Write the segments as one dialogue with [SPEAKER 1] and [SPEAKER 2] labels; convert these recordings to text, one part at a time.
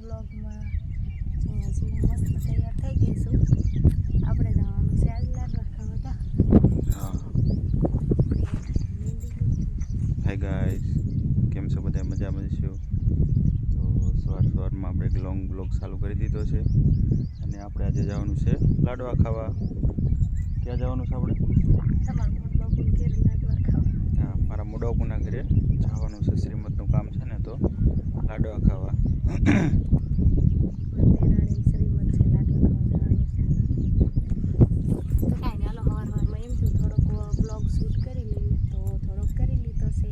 [SPEAKER 1] બ્લોગમાં અહીંયા જો મસ્ત તૈયાર થઈ ગઈશું આપણે જવાનું છે આજ લાડવા ખાવા. તા
[SPEAKER 2] હા.
[SPEAKER 1] મહેંદી લીધી.
[SPEAKER 2] હાય ગાઈસ કેમ છો બધા? મજામાં છો? તો સવાર સવારમાં આપણે એક લોંગ બ્લોગ ચાલુ કરી દીધો છે. અને આપણે આજે જવાનું છે લાડવા ખાવા. ક્યાં જવાનું છે આપણે? હા મારા મોડાપુના ઘરે જવાનું છે. શ્રીમદનું કામ છે ને તો લાડવા ખાવા
[SPEAKER 1] મારા દેરાણી શ્રીમંત છે લાડવા ખાવા જવાનું છે તો કાંઈ નહીં હાલો સવાર સવારમાં એમ થયું થોડોક બ્લોગ શૂટ કરી લઈએ તો થોડોક કરી લીધો છે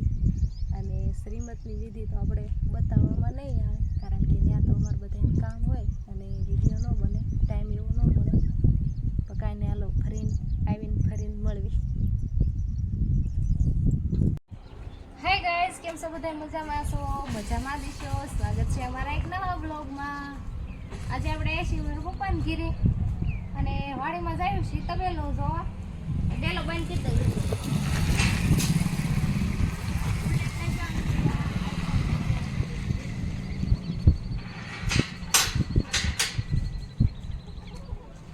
[SPEAKER 1] અને શ્રીમતની વિધિ તો આપણે બતાવવામાં નહીં આવે કારણ કે ત્યાં તો અમારે બધાને કામ હોય અને વીડિયો ન બને ટાઈમ એવો ન મળે તો કાંઈ નહીં હાલો ફરીને આવીને ફરીને મળવી હાય ગાઈસ કેમ છો બધા મજામાં છો મજામાં દેશો સ્વાગત છે અમારા એક નવા બ્લોગમાં આજે આપણે શિવર પપ્પાને ઘીરે. અને વાડીમાં જાયું છે તબેલો જોવા. ડેલો બંધ કરી દઉં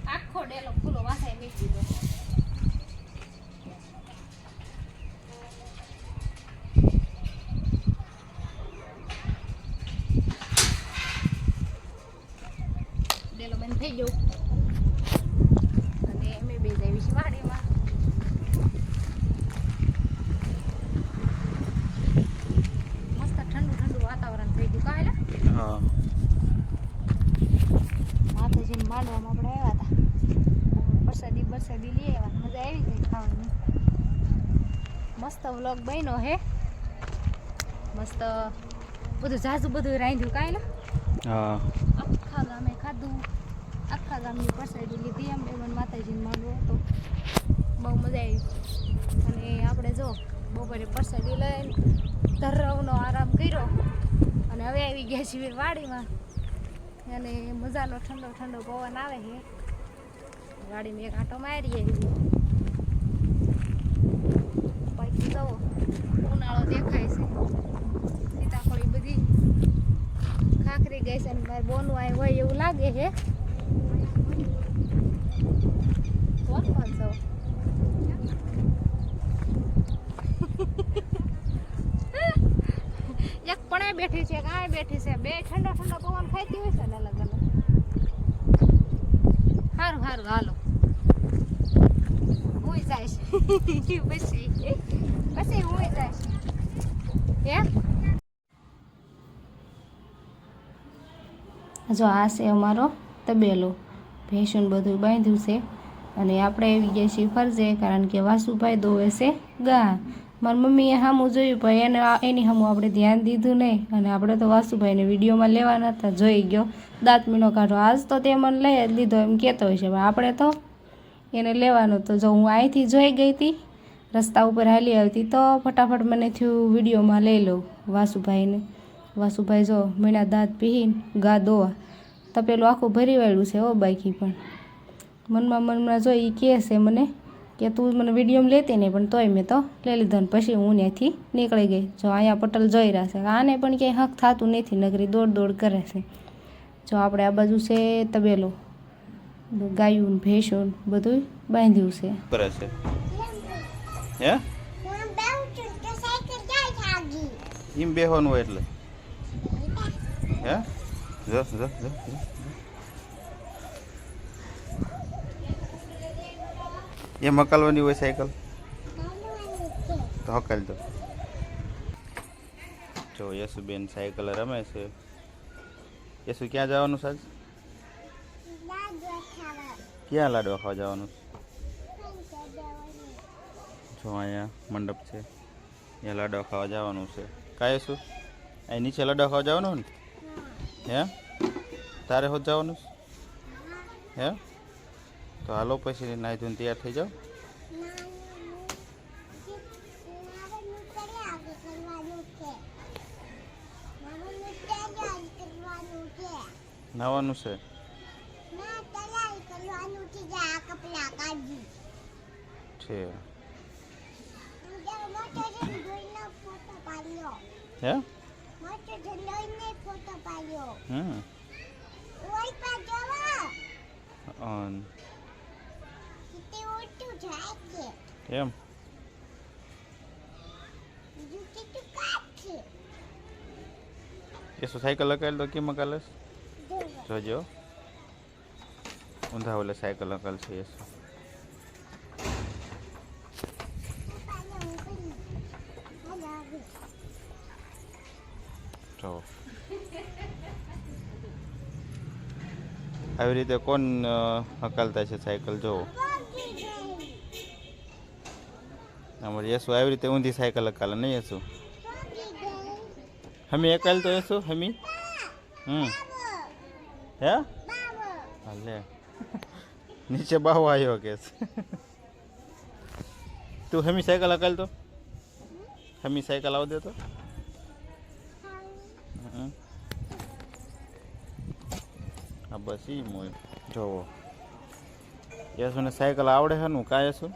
[SPEAKER 1] આખો ડેલો ખુલ્લો વાસાય મૂકી દીધો ડેલો બંધ થઈ ગયો અને અમે બે જઈએ છીએ વાડીમાં. મસ્ત ઠંડુ ઠંડુ વાતાવરણ થઈ ગયું. કાલે
[SPEAKER 2] હા.
[SPEAKER 1] માતાજીને માંડવામાં આપણે આવ્યા હતા. પ્રસાદી બરસાદી લઈ આવ્યા. મજા આવી ગઈ ખાવાની. મસ્ત વ્લોગ બન્યો હે. મસ્ત બધું ઝાઝું બધું રાંધ્યું. કાંઈ ને
[SPEAKER 2] હા.
[SPEAKER 1] આખા ગામે ખાધું. આખા ગામની પરસાડી લીધી એમ. એમ માતાજીને માંડવો હતો. બહુ મજા આવી. અને આપણે જો બપોરે પ્રસાદી લઈને ધરવનો આરામ કર્યો. અને હવે આવી ગયા છીએ વાડીમાં. અને મજાનો ઠંડો ઠંડો પવન આવે છે. ગાડીમાં એક આંટો મારી આવી બાકી તો ઉનાળો દેખાય છે. સીતાફળી બધી ખાખરી ગઈ છે અને મારે બોનું આ હોય એવું લાગે છે. કોણ છો એક પણ બેઠી છે કાંઈ બેઠી છે. બે ઠંડો ઠંડો પવન ખાઈતી હોય છે ને અલગ અલગ. સારું સારું હાલો. હું છે. પછી. પછી હું છે. હે? જો આ છે અમારો તબેલો. ભેંસું બધું બાંધ્યું છે. અને આપણે આવી ગયા છીએ ફરજે કારણ કે વાસુભાઈ દોવે છે, ગા. મારી મમ્મીએ સામું જોયું, પણ એને એની સામું આપણે ધ્યાન દીધું નહીં. અને આપણે તો વાસુભાઈને વિડીયોમાં લેવાના હતા જોઈ ગયો. દાંત મીણો કાઢો. આજ તો તે મને લઈ જ લીધો, એમ કહેતો હોય છે. પણ આપણે તો એને લેવાનો તો જો હું અહીંથી જોઈ ગઈ હતી, રસ્તા ઉપર હાલી આવતી, તો ફટાફટ મને થયું વિડીયોમાં લઈ લઉં વાસુભાઈને. વાસુભાઈ જો મીણા દાંત પીહીને ગા દોવા. તપેલું આખું ભરી વાળ્યું છે ઓ બાકી પણ. મનમાં મનમાં જોઈ એ કહે છે મને કે તું મને વિડીયોમાં લેતી નહીં, પણ તોય મેં તો લઈ લીધો ને પછી હું ત્યાંથી નીકળી ગઈ. જો અહીંયા પટલ જોઈ રહ્યા છે. આને પણ ક્યાંય હક થતું નથી, નગરી દોડ દોડ કરે છે. જો આપણે આ બાજુ છે તબેલો, ગાયું ભેંસું બધું બાંધ્યું છે.
[SPEAKER 2] કરે એમ બેહવાનું હોય એટલે. હે? જો જો જો. એ મકાલવાની હોય સાયકલ તો હકાલ દો જો યશુબેન સાયકલ રમે છે યશુ ક્યાં જવાનું સાહેબ ક્યાં લાડવા ખાવા જવાનું જો અહીંયા મંડપ છે અહીંયા લાડવા ખાવા જવાનું છે કાંઈ શું અહીં નીચે લાડવા ખાવા જવાનું ને હે તારે હોત જવાનું છે? હે તો હાલો પછી નાહી ધોઈને તૈયાર થઈ જાઓ. નાવાનું છે. છે. હે? હમ. એમ. એ શું સાયકલ લગાવેલ તો કેમ કાલે જોજો. ઊંધા ઓલે સાયકલ લગાવેલ છે એ શું?
[SPEAKER 3] આવે.
[SPEAKER 2] રીતે કોણ હકાલતા છે સાયકલ? જો. અમારે યસુ આવી રીતે ઊંધી સાયકલ હકાલે નહીં યસુ હમી એકાલ તો યસુ હમી? હમ. હે? હાલે. નીચે બાહુ આવ્યો કે તું હમી સાયકલ હકાલ તો? હમી સાયકલ આવ દે તો હા બસ ઈ મોય. જોવો. યસુને સાયકલ આવડે છે નું? કાંઈ યસુ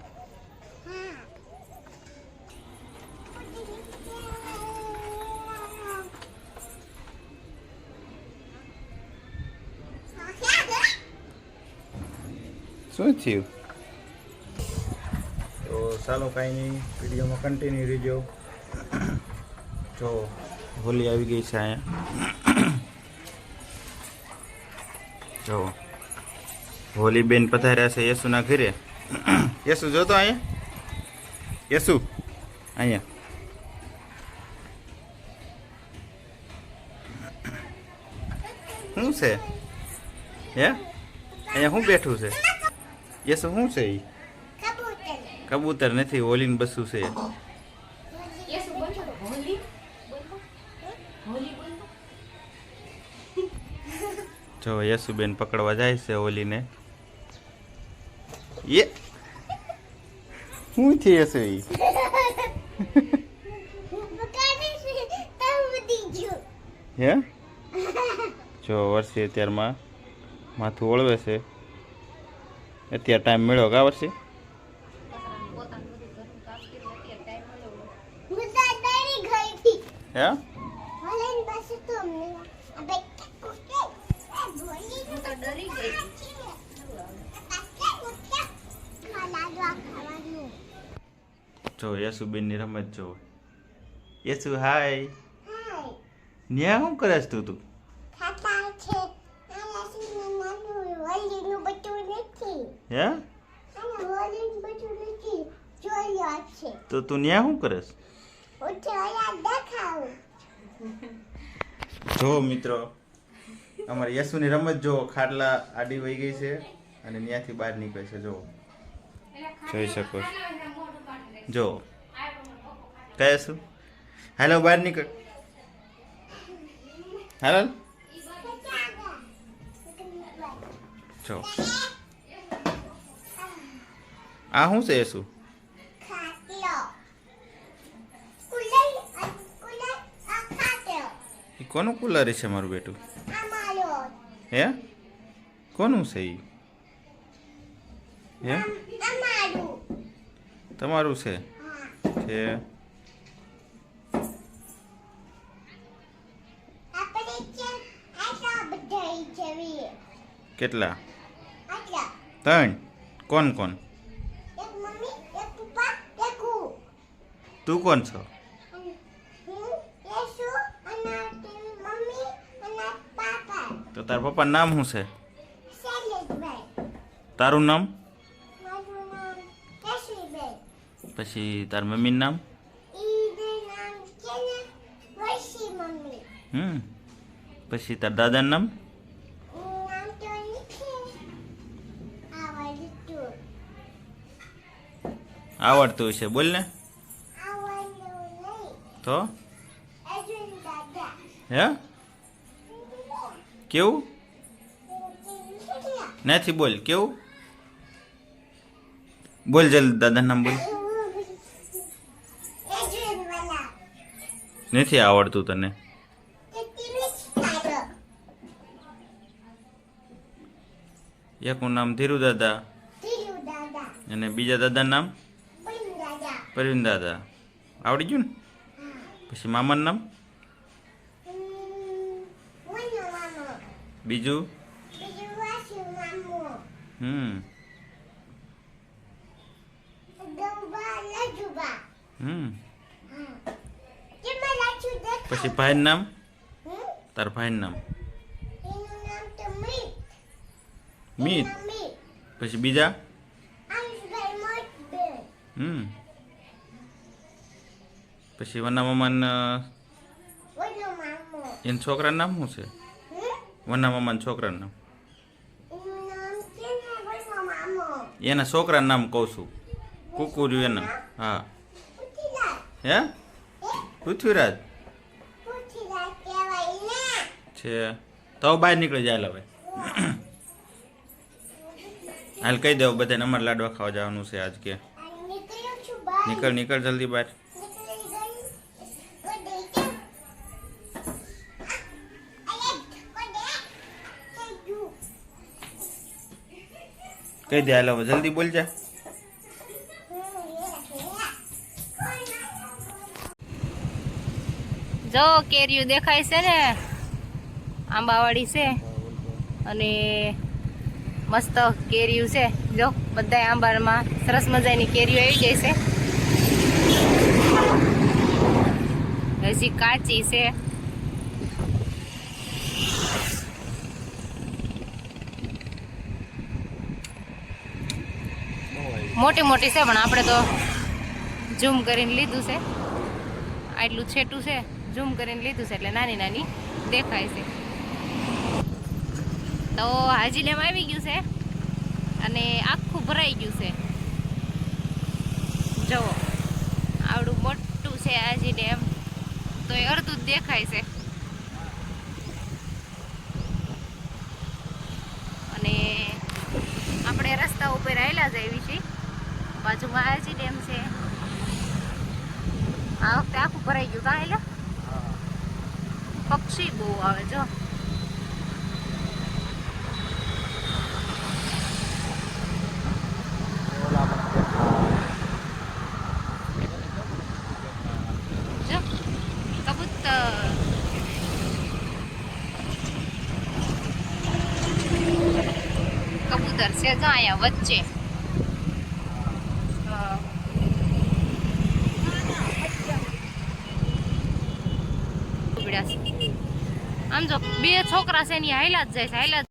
[SPEAKER 2] શું થયું તો ચાલો કાંઈ નહીં, વિડીયોમાં કન્ટિન્યુ રહેજો. જો હોલી આવી ગઈ છે અહીંયા. જો હોલી બેન પધાર્યા છે યસુના ઘરે. યસુ જોતો અહીંયા. યસુ, અહીંયા. શું છે? હે? અહીંયા શું બેઠું છે? યસુ શું છે એ
[SPEAKER 3] કબૂતર.
[SPEAKER 2] નથી હોલીને બસું છે. જો યશુબેન પકડવા જાય છે હોલીને. એ! શું છે
[SPEAKER 3] છે, તો
[SPEAKER 2] હે? જો વર્ષે અત્યારમાં માથું ઓળવે છે. અત્યારે ટાઈમ મળ્યો કા વર્ષે?
[SPEAKER 3] હું?
[SPEAKER 2] જો યશુબેનની રમત જો યશુ હાય ન્યા શું કરે છે તું તું? હે? તો તું ન્યા શું કરે જો મિત્રો, અમારે યશુની રમત જો ખાટલા આડી વહી ગઈ છે અને ત્યાંથી બહાર નીકળે છે જો જોઈ શકો. જો. કહે શું હાલો, બહાર નીકળ. હેલો. જો. આ શું છે શું કોનું કુલર છે મારું બેટું? હે? કોનું છે એ હે? તમારું છે? છે. કેટલા? ત્રણ. કોણ કોણ
[SPEAKER 3] એક મમ્મી એક પપ્પા એક હું
[SPEAKER 2] તું કોણ છો
[SPEAKER 3] હું યેસુ અને તેની મમ્મી અને પાપા
[SPEAKER 2] તો તાર પપ્પાનું નામ શું છે
[SPEAKER 3] શૈલેષભાઈ
[SPEAKER 2] તારું નામ
[SPEAKER 3] મારું નામ કેશવીભાઈ
[SPEAKER 2] પછી તાર મમ્મીનું નામ
[SPEAKER 3] ઈનું નામ છે ને વૈશી મમ્મી
[SPEAKER 2] હમ પછી તાર દાદાનું નામ
[SPEAKER 3] એનું નામ તો નથી આવડતું
[SPEAKER 2] આવડતું છે બોલ ને
[SPEAKER 3] આવડતું નહીં
[SPEAKER 2] તો? હે? કેવું? નથી બોલ કેવું? બોલ જલ્દી દાદા નામ બોલ. નથી આવડતું તને. એકનું નામ ધીરુ દાદા. અને બીજા દાદા નામ? પરવીન દાદા આવડી ગયું ને? પછી મામાનું નામ
[SPEAKER 3] હમ, વનો મામો
[SPEAKER 2] બીજું હમ
[SPEAKER 3] ગંબા લજુબા
[SPEAKER 2] હમ
[SPEAKER 3] હા કેમાં લાચુ દેખ
[SPEAKER 2] પછી ભાઈનું નામ
[SPEAKER 3] હમ
[SPEAKER 2] તાર ભાઈનું નામ
[SPEAKER 3] એનું નામ તો મીત
[SPEAKER 2] મીત
[SPEAKER 3] એનું મીત
[SPEAKER 2] પછી બીજા
[SPEAKER 3] આયુષભાઈ મોટ બેન
[SPEAKER 2] હમ પછી વના મામાના એના છોકરાનું નામ શું છે? વના મામાના છોકરાનું નામ.
[SPEAKER 3] એનું
[SPEAKER 2] છોકરાનું નામ કહું છું. કુકુર્યું એના. હા. હે? પૃથ્વીરાજ? છે. તો બહાર નીકળી જાય હવે. હાલ કહી દઉં બધાને અમારે લાડવા ખાવા જવાનું છે આજ કે. નીકળ નીકળ જલ્દી બહાર. કહી દે હાલો, જલ્દી બોલ જા.
[SPEAKER 1] જો કેરીયું દેખાય છે ને, આંબાવાડી છે અને મસ્ત કેરીયું છે. જો બધા આંબામાં સરસ મજાની કેરીઓ આવી ગઈ છે. હજી કાચી છે. મોટી મોટી છે, પણ આપણે તો ઝૂમ કરીને લીધું છે. આટલું છેટું છે ઝૂમ કરીને લીધું છે, એટલે નાની નાની દેખાય છે. તો હાજી ડેમ આવી ગયું છે, અને આખું ભરાઈ ગયું છે. જુઓ, આવડું મોટું છે હાજી ડેમ, તો એ અડધું જ દેખાય છે. અને આપણે રસ્તા ઉપર આવેલા જ આવી છે. બાજુમાં હાજી ડેમ છે આ વખતે આખું ભરાઈ ગયું કાં એટલે પક્ષી બહુ આવે જો જો કબૂતર કબૂતર છે જો અહીંયા વચ્ચે હા. ઉપડ્યા છે. આમ જો બે છોકરા છે એની હાઈલા જ જાય છે હાઈલા